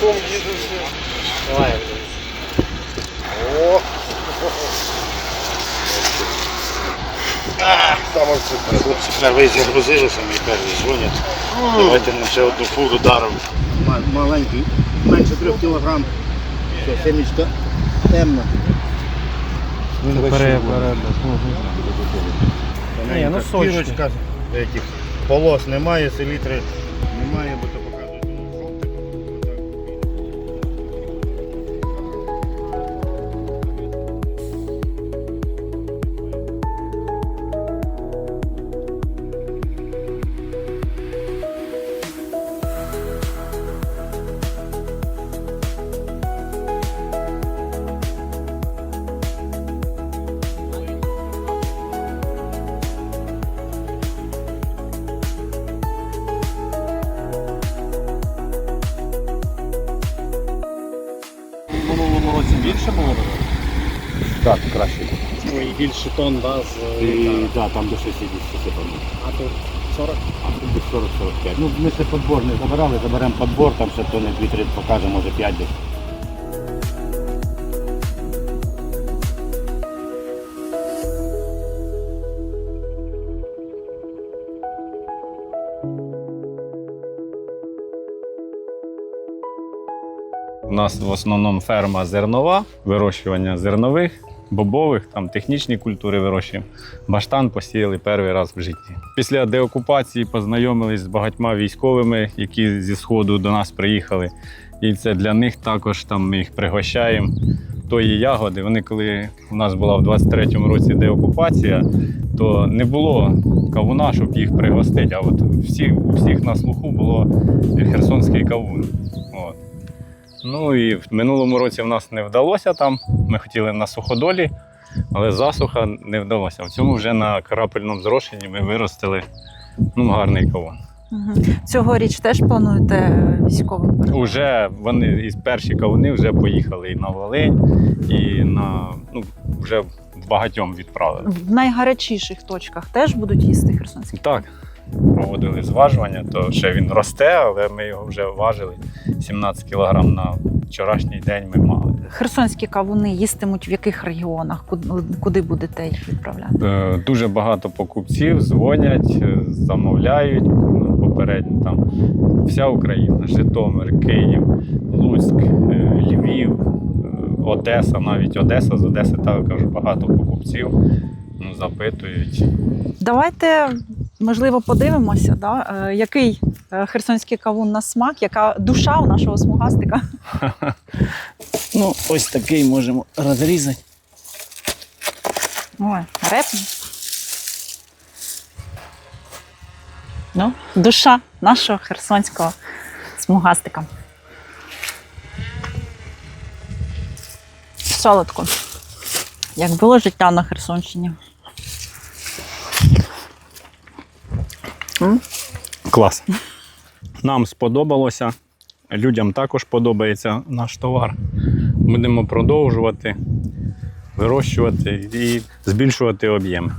катом їду все. Давай. О! Там ось тут. Хлопці перший загрузилися, мені перший дзвонять. Давайте нам ще одну фуру даром. Маленький, менше трьох кілограм. Семічка темна. Ні, ну сочки. Полос немає, селітри немає, бо то минулому році більше було? Так, краще. І більше тонн, да, з І, да, там до 60 тонн. а тут 40. А тут десь 40-45. Ну, ми ще подбор не забирали, заберемо подбор, там ще тонни 2-3 покажемо, може 5 десь. У нас в основному ферма зернова, вирощування зернових, бобових, там технічні культури вирощуємо. Баштан посіяли перший раз в житті. Після деокупації познайомились з багатьма військовими, які зі сходу до нас приїхали. І це для них також там ми їх пригощаємо. Тої ягоди. Вони, коли у нас була в 23-му році деокупація, то не було кавуна, щоб їх пригостити. А от всі, у всіх на слуху було херсонський кавун. От. Ну і в минулому році в нас не вдалося там. Ми хотіли на суходолі, але засуха не вдалося. В цьому вже на крапельному зрошенні ми виростили ну, гарний кавун. Цьогоріч теж плануєте військовим передати? Уже вони із перші кавуни вже поїхали і на Волинь, і на ну, вже багатьом відправили. В найгарячіших точках теж будуть їсти херсонські. Так, проводили зважування, то ще він росте, але ми його вже важили. 17 кг на вчорашній день ми мали. Херсонські кавуни їстимуть в яких регіонах? Куди, будете їх відправляти? Е, Дуже багато покупців дзвонять, е, замовляють попередньо там вся Україна, Житомир, Київ, Луцьк, е, Львів, Одеса, навіть Одеса, з Одеси також багато покупців. Ну, запитують. Давайте, можливо, подивимося, да? е, який е, херсонський кавун на смак, яка душа у нашого смугастика. Ну, ось такий можемо розрізати. Ой, репний. Ну, душа нашого херсонського смугастика. Солодко. Як було життя на Херсонщині. Клас. Нам сподобалося, людям також подобається наш товар. Будемо продовжувати вирощувати і збільшувати об'єми.